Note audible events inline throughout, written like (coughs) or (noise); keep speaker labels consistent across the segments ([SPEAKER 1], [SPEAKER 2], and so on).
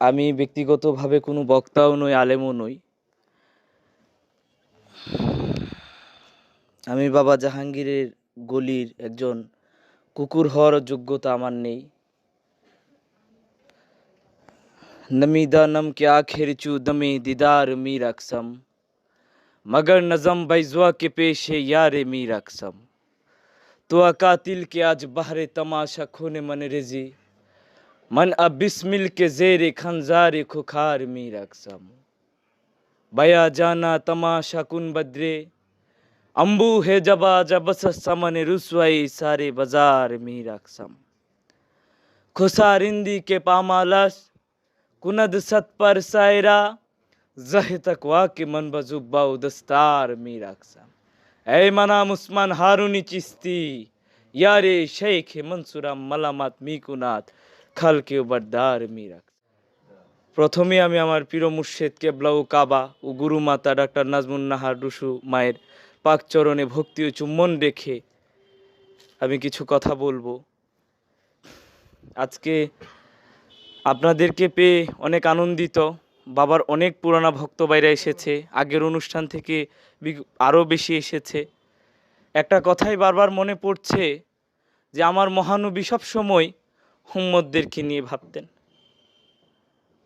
[SPEAKER 1] আমি ব্যক্তিগতভাবে কোনো বক্তাও নই, আলেমও নই। আমি বাবা জাহাঙ্গীরের গলির একজন কুকুর হওয়ার যোগ্যতা আমার নেই। নমিদা নম কে আখের চু, দমে দিদার মি আকসম। মগর নজম বাইজুয়া কে পেশে ইয়ারে মি আকসম। তো আকাতিল কে আজ বাহরে তমাশা খোনে মনে রেজি। मन अब बिस्मिल के जेर खनजार खुखार मी रकसम बया जाना तमाशा कुन बद्रे। अम्बू हे जबा जब समन रुसवाई सारे बाज़ार मी रकसम खुसारिंदी के पामालस कुनद सत पर सायरा। जह तकवा के मन बजुब्बा उदस्तार मी रकसम ऐ मना मुस्मान हारूनी चिस्ती यारे शेख मंसूरा मलामत मीकुनाथ। খালকে বরদার মিরাক প্রথমে আমি আমার প্রিয় মুর্শেদ কেবলাউ কাবা ও গুরু মাতা ডাক্তার নাজমুন নাহার রুসু মায়ের পাক চরণে ভক্তি ও চুম্বন রেখে আমি কিছু কথা বলব। আজকে আপনাদেরকে পেয়ে অনেক আনন্দিত। বাবার অনেক পুরানা ভক্ত বাইরে এসেছে। আগের অনুষ্ঠান থেকে আরও বেশি এসেছে। একটা কথাই বারবার মনে পড়ছে যে, আমার মহানবী সময় উম্মদদেরকে নিয়ে ভাবতেন।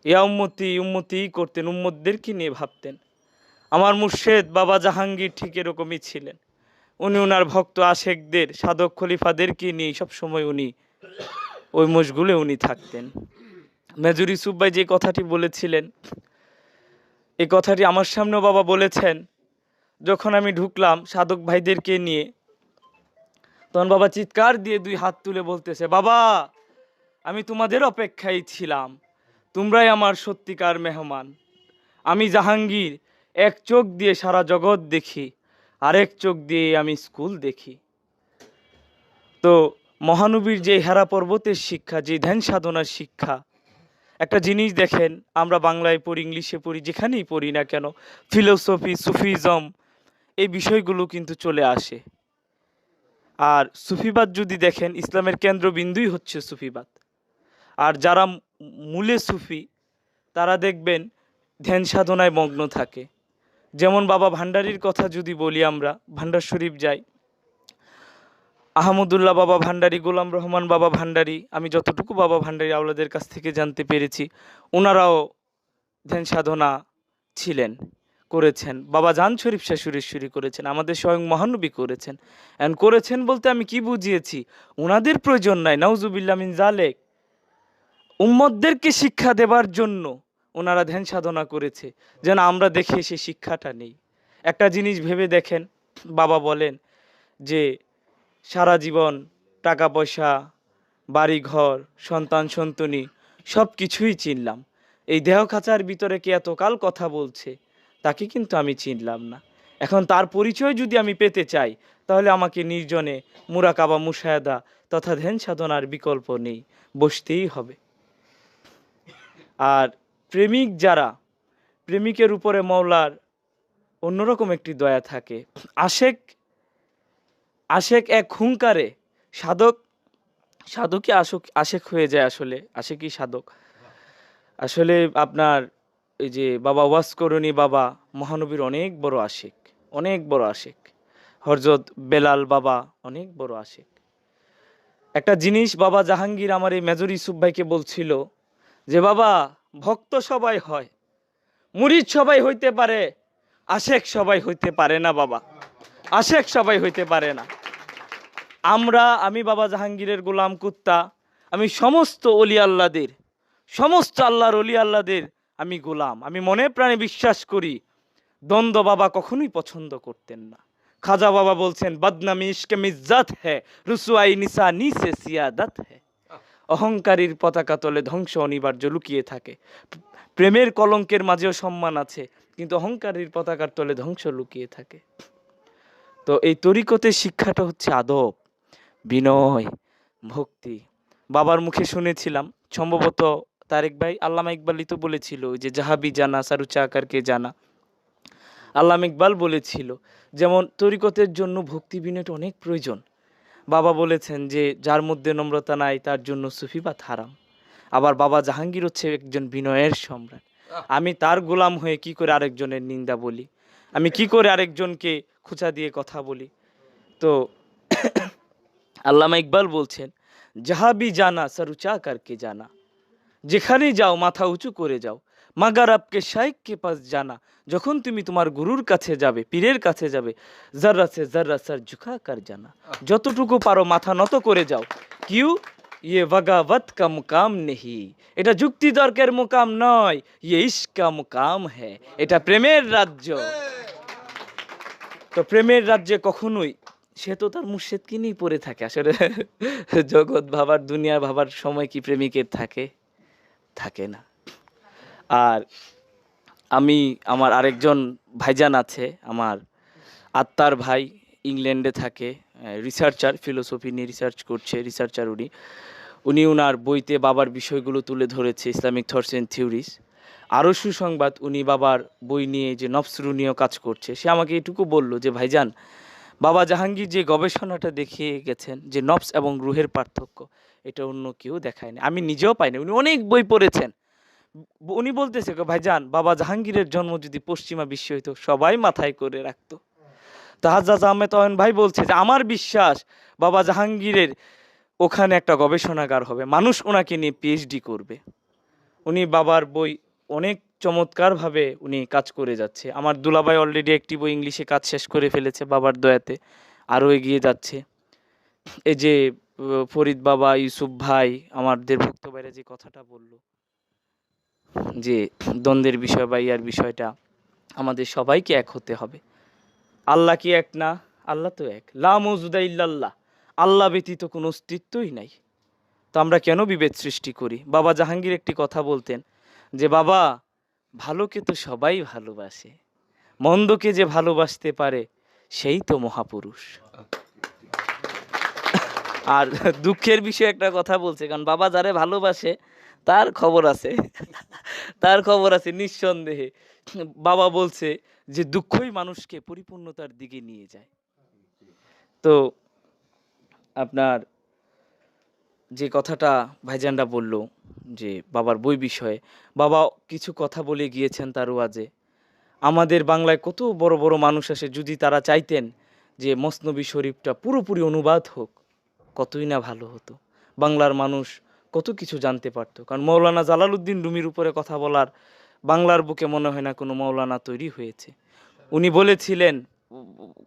[SPEAKER 1] ইয়া উম্মতি উম্মতি করতেন উম্মদদেরকে নিয়ে ভাবতেন। আমার মুর্শেদ বাবা জাহাঙ্গীর ঠিক এরকমই ছিলেন। উনি ওনার ভক্ত আশেকদের, সাধক খলিফাদেরকে নিয়ে সব সময় উনি ওই মশগুলে উনি থাকতেন। মেজর ইউসুফ ভাই যে কথাটি বলেছিলেন, এই কথাটি আমার সামনেও বাবা বলেছেন, যখন আমি ঢুকলাম সাধক ভাইদেরকে নিয়ে, তখন বাবা চিৎকার দিয়ে দুই হাত তুলে বলতেছে, বাবা আমি তোমাদের অপেক্ষায় ছিলাম। তোমরাই আমার সত্যিকার মেহমান। আমি জাহাঙ্গীর, এক চোখ দিয়ে সারা জগৎ দেখি, আরেক চোখ দিয়ে আমি স্কুল দেখি। তো মহানবীর যে হেরা পর্বতের শিক্ষা, যে ধ্যান সাধনার শিক্ষা, একটা জিনিস দেখেন, আমরা বাংলায় পড়ি, ইংলিশে পড়ি, যেখানেই পড়ি না কেন, ফিলোসফি, সুফিজম, এই বিষয়গুলো কিন্তু চলে আসে। আর সুফিবাদ যদি দেখেন, ইসলামের কেন্দ্রবিন্দুই হচ্ছে সুফিবাদ। আর যারা মূলে সুফি, তারা দেখবেন ধ্যান সাধনায় মগ্ন থাকে। যেমন বাবা ভান্ডারির কথা যদি বলি আমরা, ভান্ডার শরীফ যাই। আহমদুল্লাহ বাবা ভান্ডারি, গোলাম রহমান বাবা ভান্ডারি, আমি যতটুকু বাবা ভান্ডারি আওলাদের কাছ থেকে জানতে পেরেছি ওনারাও ধ্যান সাধনা ছিলেন, করেছেন। বাবা জান শরীফ শাহ সুরেশ্বরী করেছেন, আমাদের স্বয়ং মহানবী করেছেন। অ্যান্ড করেছেন বলতে আমি কি বুঝিয়েছি? ওনাদের প্রয়োজন নাই নাউজুবিল্লা মিন জালেক। উম্মদদেরকে শিক্ষা দেবার জন্য ওনারা ধ্যান সাধনা করেছে, যেন আমরা দেখে সে শিক্ষাটা নেই। একটা জিনিস ভেবে দেখেন, বাবা বলেন যে সারা জীবন টাকা পয়সা বাড়ি ঘর সন্তান সন্তনি সব কিছুই চিনলাম। এই দেহ খাঁচার ভিতরে কে এতকাল কথা বলছে, তাকে কিন্তু আমি চিনলাম না। এখন তার পরিচয় যদি আমি পেতে চাই, তাহলে আমাকে নির্জনে মুরাকাবা, মুশায়াদা তথা ধ্যান সাধনার বিকল্প নেই, বসতেই হবে। আর প্রেমিক যারা, প্রেমিকের উপরে মওলার অন্যরকম একটি দয়া থাকে। আশেক আশেক এক হুঙ্কারে সাধক, সাধকই আশক আশেক হয়ে যায় আসলে, আশেকই সাধক। আসলে আপনার এই যে বাবা ওয়াস করণী বাবা, মহানবীর অনেক বড় আশেক, অনেক বড় আশেক। হরজত বেলাল বাবা, অনেক বড় আশেক। একটা জিনিস বাবা জাহাঙ্গীর আমার এই মেজর ইউসুফ ভাইকে বলছিল যে বাবা, ভক্ত সবাই হয়, মুরিদ সবাই হইতে পারে, আশেক সবাই হইতে পারে না বাবা, আশেক সবাই হইতে পারে না। আমরা, আমি বাবা জাহাঙ্গীরের গোলাম কুত্তা, আমি সমস্ত অলি আল্লাদের, সমস্ত আল্লাহর অলি আল্লাদের আমি গোলাম। আমি মনে প্রাণে বিশ্বাস করি, দ্বন্দ্ব বাবা কখনোই পছন্দ করতেন না। খাজা বাবা বলছেন, বদনামি ইশকে মিজ্জাত হ্যাঁ রুসুয়াই নিসা নিসে সিয়াদত হ্যাঁ অহংকারীর পতাকা তলে ধ্বংস অনিবার্য লুকিয়ে থাকে। প্রেমের কলঙ্কের মাঝেও সম্মান আছে, কিন্তু অহংকারীর পতাকার তলে ধ্বংস লুকিয়ে থাকে। তো এই তরিকতের শিক্ষাটা হচ্ছে আদব, বিনয়, ভক্তি। বাবার মুখে শুনেছিলাম, সম্ভবত তারেক ভাই, আল্লামা ইকবালই তো বলেছিল যে জাহাবি জানা সারুচা আকারকে জানা। আল্লামা ইকবাল বলেছিল, যেমন তরিকতের জন্য ভক্তি বিনয়টা অনেক প্রয়োজন। বাবা বলেছেন যে যার মধ্যে নম্রতা নাই তার জন্য সুফিবাত হারাম। আবার বাবা জাহাঙ্গীর হচ্ছে একজন বিনয়ের সম্রাট। আমি তার গোলাম হয়ে কি করে আরেকজনের নিন্দা বলি? আমি কি করে আরেকজনকে খুঁচা দিয়ে কথা বলি? তো (coughs) আল্লামা ইকবাল বলছেন যাহাবি জানা সরুচা কারকে জানা। যেখানেই যাও মাথা উঁচু করে যাও। মাগার আপকে শাইককে পাস জানা। যখন তুমি তোমার গুরুর কাছে যাবে পীরের কাছে যাবে জার্রা সে জার্রা সার ঝুঁকা কর জানা। যতটুকু পারো মাথা নত করে যাও। কিউ? ইয়ে বগাবত কা মুকাম নেহি। এটা যুক্তি তর্কের মুকাম নয় ইয়ে ইস্কা মুকাম হ্যাঁ এটা প্রেমের রাজ্য। তো প্রেমের রাজ্যে কখনোই সে তো তার মুর্শেদকে নিয়েই পড়ে থাকে? আসলে জগৎ ভাবার দুনিয়া ভাবার সময় কি প্রেমিকের থাকে? থাকে না। আর আমি, আমার আরেকজন ভাইজান আছে, আমার আত্মার ভাই ইংল্যান্ডে থাকে রিসার্চার ফিলোসফি নিয়ে রিসার্চ করছে রিসার্চার উনি। উনি উনার বইতে বাবার বিষয়গুলো তুলে ধরেছে ইসলামিক থটস অ্যান্ড থিওরিস আরও সুসংবাদ, উনি বাবার বই নিয়ে যে নফসরু নিয়েও কাজ করছে, সে আমাকে এটুকু বলল যে, ভাইজান, বাবা জাহাঙ্গীর যে গবেষণাটা দেখিয়ে গেছেন, যে নফস এবং রুহের পার্থক্য, এটা অন্য কেউ দেখায়নি। আমি নিজেও পাইনি, উনি অনেক বই পড়েছেন। উনি বলতেছে "গো ভাইজান, বাবা জাহাঙ্গীরের জন্ম যদি পশ্চিমা বিশ্ব হইতো, সবাই মাথায় করে রাখতো। তাহাজাজ আহমেদ অয়ন ভাই বলছে যে, আমার বিশ্বাস, বাবা জাহাঙ্গীরের ওখানে একটা গবেষণাগার হবে। মানুষ ওনাকে নিয়ে পিএইচডি করবে। উনি বাবার বই অনেক চমৎকারভাবে উনি কাজ করে যাচ্ছে। আমার দুলাভাই অলরেডি একটি বই ইংলিশে কাজ শেষ করে ফেলেছে বাবার দয়াতে। আরও এগিয়ে যাচ্ছে। এই যে ফরিদ বাবা, ইউসুফ ভাই, আমাদের ভক্ত ভাইরা যে কথাটা বলল যে দ্বন্দ্বের বিষয় বা ইয়ার বিষয়টা আমাদের সবাইকে এক হতে হবে। আল্লাহ কি এক না? আল্লাহ তো এক। লা মৌজুদা ইল্লাল্লাহ। আল্লাহ ব্যতীত কোনো অস্তিত্বই নাই। তো আমরা কেন বিভেদ সৃষ্টি করি? বাবা জাহাঙ্গীর একটি কথা বলতেন যে, বাবা, ভালোকে তো সবাই ভালোবাসে, মন্দকে যে ভালোবাসতে পারে, সেই তো মহাপুরুষ। আর (laughs) দুঃখের বিষয়ে একটা কথা বলছে, কারণ বাবা যারে ভালোবাসে, তার খবর আছে। (laughs) তার খবর আছে নিঃসন্দেহে। বাবা বলছে যে দুঃখই মানুষকে পরিপূর্ণতার দিকে নিয়ে যায়। তো আপনার যে কথাটা ভাইজানরা বলল যে বাবার বই বিষয়ে, বাবা কিছু কথা বলে গিয়েছেন তার ওয়াজে, আমাদের বাংলায় কত বড় বড় মানুষ আসে যদি তারা চাইতেন যে মসনবী শরীফটা পুরোপুরি অনুবাদ হোক। কতই না ভালো হতো। বাংলার মানুষ কত কিছু জানতে পারতো। কারণ মৌলানা জালালউদ্দিন রুমির উপরে কথা বলার বাংলার বুকে মনে হয় না কোনো মৌলানা তৈরি হয়েছে। উনি বলেছিলেন,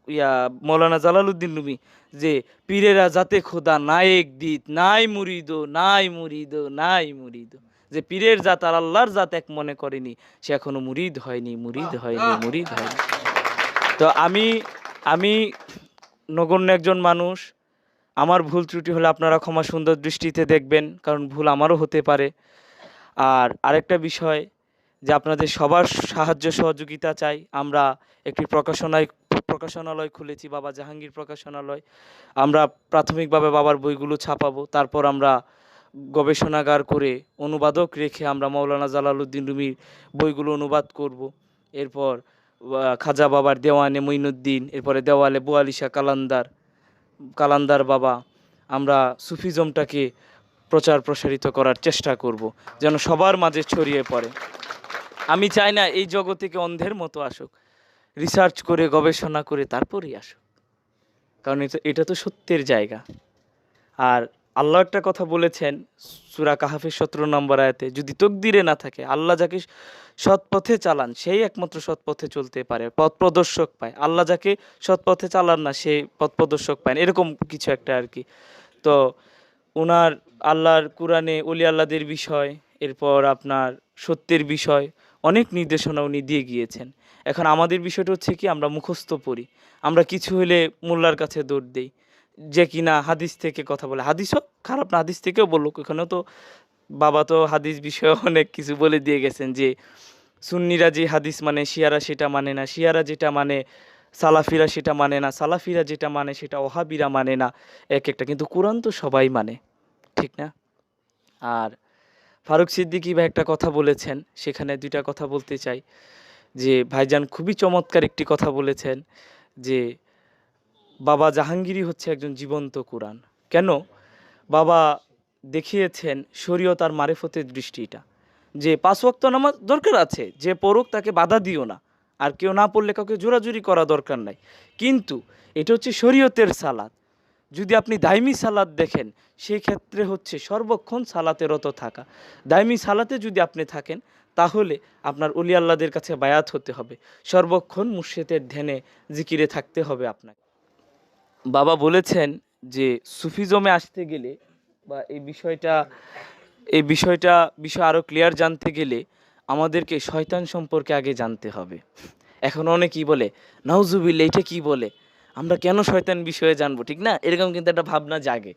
[SPEAKER 1] ইয়া মৌলানা জালালউদ্দিন রুমি যে, পীরেরা যাতে খোদা নায়েক দিত, নাই মুরিদ নাই মুরিদ নাই মুরিদ। যে, পীরের জাত আর আল্লাহর জাত এক মনে করেনি, সে এখনও মুরিদ হয়নি মুরিদ হয়নি মুরিদ হয়নি। তো আমি আমি নগণ্য একজন মানুষ আমার ভুল ত্রুটি হলে আপনারা ক্ষমা সুন্দর দৃষ্টিতে দেখবেন, কারণ ভুল আমারও হতে পারে। আর আরেকটা বিষয় যে আপনাদের সবার সাহায্য সহযোগিতা চাই। আমরা একটি প্রকাশনায়, প্রকাশনালয় খুলেছি, বাবা জাহাঙ্গীর প্রকাশনালয়। আমরা প্রাথমিকভাবে বাবার বইগুলো ছাপাবো। তারপর আমরা গবেষণাগার করে অনুবাদক রেখে আমরা মৌলানা জালালউদ্দিন রুমির বইগুলো অনুবাদ করব। এরপর খাজা বাবার দেওয়ানে মঈনুদ্দিন, এরপরে দেওয়ালে বোয়ালিশা কালান্দার কালান্দার বাবা, আমরা সুফিজমটাকে প্রচার প্রসারিত করার চেষ্টা করব, যেন সবার মাঝে ছড়িয়ে পড়ে। আমি চাই না এই জগতে অন্ধের মতো আসুক। রিসার্চ করে, গবেষণা করে, তারপরেই আসুক। কারণ এটা তো সত্যের জায়গা। আর আল্লাহ একটা কথা বলেছেন সুরা কাহাফের সতেরো নম্বর আয়াতে, যদি তকদিরে না থাকে, আল্লাহ যাকে সৎ পথে চালান, সেই একমাত্র সৎ পথে চলতে পারে, পথ প্রদর্শক পায়। আল্লাহ যাকে সৎ পথে চালান না, সে পথ প্রদর্শক পায়। এরকম কিছু একটা আর কি। তো ওনার আল্লাহর কোরআনে অলি আল্লাদের বিষয়, এরপর আপনার সত্যের বিষয়, অনেক নির্দেশনা উনি দিয়ে গিয়েছেন। এখন আমাদের বিষয়টা হচ্ছে কি, আমরা মুখস্থ পড়ি। আমরা কিছু হলে মোল্লার কাছে দৌড় দেই। যে কিনা হাদিস থেকে কথা বলে। হাদিসও খারাপ না, হাদিস থেকেও বলল ওখানেও তো বাবা তো হাদিস বিষয়ে অনেক কিছু বলে দিয়ে গেছেন যে, সুন্নিরা যে হাদিস মানে শিয়ারা সেটা মানে না, শিয়ারা যেটা মানে সালাফিরা সেটা মানে না, সালাফিরা যেটা মানে সেটা ওহাবিরা মানে না, এক একটা। কিন্তু কোরআন তো সবাই মানে ঠিক না? আর ফারুক সিদ্দিকি ভাই একটা কথা বলেছেন, সেখানে দুইটা কথা বলতে চাই। যে ভাইজান খুবই চমৎকার একটি কথা বলেছেন যে বাবা জাহাঙ্গীরই হচ্ছে একজন জীবন্ত কোরআন। কেন? বাবা দেখিয়েছেন শরীয়ত আর মারেফতের দৃষ্টিটা। যে পাঁচ ওয়াক্ত নামাজ দরকার আছে, যে পড়ুক তাকে বাধা দিও না। আর কেউ না পড়লে কাউকে জোরাজুরি করা দরকার নাই। কিন্তু এটা হচ্ছে শরীয়তের সালাদ যদি আপনি দাইমি সালাদ দেখেন সেই ক্ষেত্রে হচ্ছে সর্বক্ষণ সালাতে রত থাকা। দাইমি সালাতে যদি আপনি থাকেন, তাহলে আপনার অলি কাছে বায়াত হতে হবে। সর্বক্ষণ মুর্শেদের ধ্যানে জিকিরে থাকতে হবে আপনাকে। বাবা বলেছেন যে সুফিজমে আসতে গেলে বা এই বিষয়টা এই বিষয়টা, বিষয় আরও ক্লিয়ার জানতে গেলে আমাদেরকে শয়তান সম্পর্কে আগে জানতে হবে। এখন অনেকেই বলে নাউজুবিল্লা এটা কি বলে? আমরা কেন শয়তান বিষয়ে জানব? ঠিক না? এরকম কিন্তু একটা ভাবনা জাগে।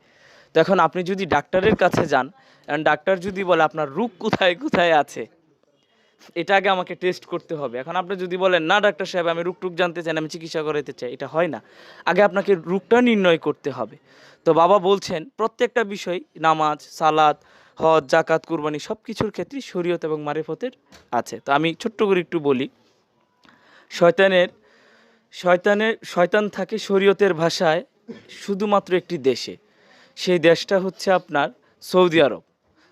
[SPEAKER 1] তো এখন আপনি যদি ডাক্তারের কাছে যান ডাক্তার যদি বলে, আপনার রোগ কোথায় কোথায় আছে? এটা আগে আমাকে টেস্ট করতে হবে। এখন আপনি যদি বলেন, না, ডাক্তার সাহেব, আমি রোগ টুক জানতে চাই আমি চিকিৎসা করাতে চাই। এটা হয় না। আগে আপনাকে রোগটা নির্ণয় করতে হবে। তো বাবা বলছেন, প্রত্যেকটা বিষয়, নামাজ সালাদ হজ জাকাত কুরবানি সব কিছুর ক্ষেত্রেই শরীয়ত এবং মারেফতের আছে। তো আমি ছোট্ট করে একটু বলি, শয়তানের শয়তানের, শয়তান থাকে শরীয়তের ভাষায় শুধুমাত্র একটি দেশে। সেই দেশটা হচ্ছে আপনার Saudi Arab.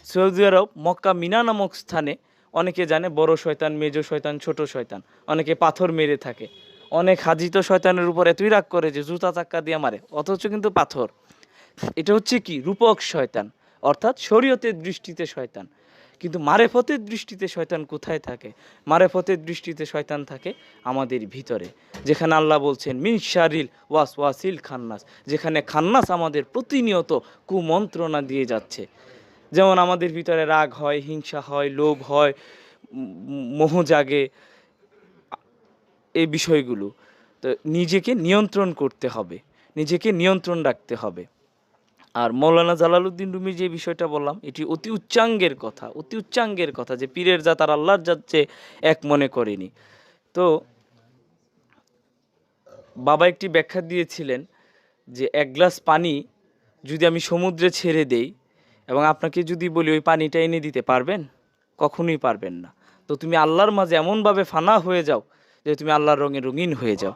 [SPEAKER 1] Saudi Arab Mecca Mina নামক স্থানে অনেকে জানে বড় শয়তান, মেজো শয়তান, ছোট শয়তান। অনেকে পাথর মেরে থাকে। অনেক হাজি তো শয়তানের উপর এতই রাগ করে যে জুতা চাক্কা দিয়ে মারে, অথচ কিন্তু পাথর। এটা হচ্ছে কি? রূপক শয়তান, অর্থাৎ শরীয়তের দৃষ্টিতে শয়তান। কিন্তু মারেফতের দৃষ্টিতে শয়তান কোথায় থাকে? মারেফতের দৃষ্টিতে শয়তান থাকে আমাদের ভিতরে, যেখানে আল্লাহ বলছেন, মিন শারিল ওয়াস ওয়াসিল খান্নাস যেখানে খান্নাস আমাদের প্রতিনিয়ত কুমন্ত্রণা দিয়ে যাচ্ছে। যেমন আমাদের ভিতরে রাগ হয়, হিংসা হয়, লোভ হয়, মোহ জাগে, এই বিষয়গুলো। তো নিজেকে নিয়ন্ত্রণ করতে হবে, নিজেকে নিয়ন্ত্রণ রাখতে হবে। আর মৌলানা জালালউদ্দিন রুমি যে বিষয়টা বললাম, এটি অতি উচ্চাঙ্গের কথা, অতি উচ্চাঙ্গের কথা যে পীরের জাত আর আল্লাহর যাচ্ছে এক মনে করেনি। তো বাবা একটি ব্যাখ্যা দিয়েছিলেন যে, এক গ্লাস পানি যদি আমি সমুদ্রে ছেড়ে দেই এবং আপনাকে যদি বলি ওই পানিটা এনে দিতে পারবেন, কখনোই পারবেন না। তো তুমি আল্লাহর মাঝে এমনভাবে ফানা হয়ে যাও যে তুমি আল্লাহর রঙে রঙিন হয়ে যাও।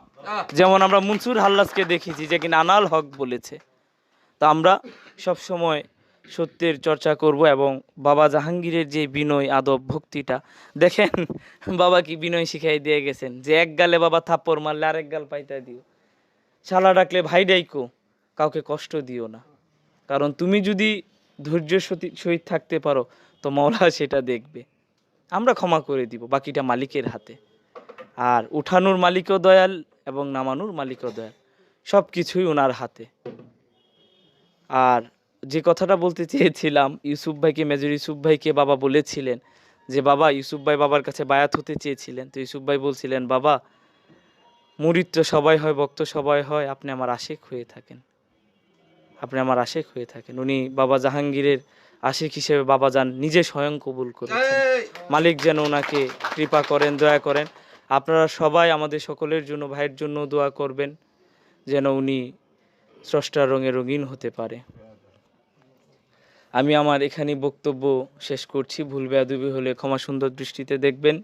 [SPEAKER 1] যেমন আমরা মনসুর হাল্লাসকে দেখেছি যে কিনা আনাল হক বলেছে। তো আমরা সব সময় সত্যের চর্চা করব এবং বাবা জাহাঙ্গীরের যে বিনয় আদব ভক্তিটা, দেখেন বাবা কি বিনয় শিখাই দিয়ে গেছেন। যে এক গালে বাবা থাপ্পড় মারলে আরেক গাল পাইতা দিও। শালা ডাকলে ভাই ডাইকো, কাউকে কষ্ট দিও না। কারণ তুমি যদি ধৈর্য সহিত থাকতে পারো, তো মৌলা সেটা দেখবে। আমরা ক্ষমা করে দিব বাকিটা মালিকের হাতে। আর উঠানোর মালিকও দয়াল এবং নামানোর মালিকও দয়াল সব কিছুই ওনার হাতে। আর যে কথাটা বলতে চেয়েছিলাম, ইউসুফ ভাইকে, মেজর ইউসুফ ভাইকে বাবা বলেছিলেন যে, বাবা, ইউসুফ ভাই বাবার কাছে বায়াত হতে চেয়েছিলেন। তো ইউসুফ ভাই বলছিলেন, বাবা, মুরিদ তো সবাই হয়, ভক্ত সবাই হয়, আপনি আমার আশেক হয়ে থাকেন। আপনি আমার আশেক হয়ে থাকেন। উনি বাবা জাহাঙ্গীরের আশেক হিসেবে বাবা যান নিজে স্বয়ং কবুল করেছেন। মালিক যেন ওনাকে কৃপা করেন দয়া করেন। আপনারা সবাই আমাদের সকলের জন্য ভাইয়ের জন্য দোয়া করবেন যেন উনি স্রষ্টার রঙে রঙিন হতে পারে। আমি আমার এখানে বক্তব্য শেষ করছি। ভুল বেয়াদুবি হলে ক্ষমা সুন্দর দৃষ্টিতে দেখবেন।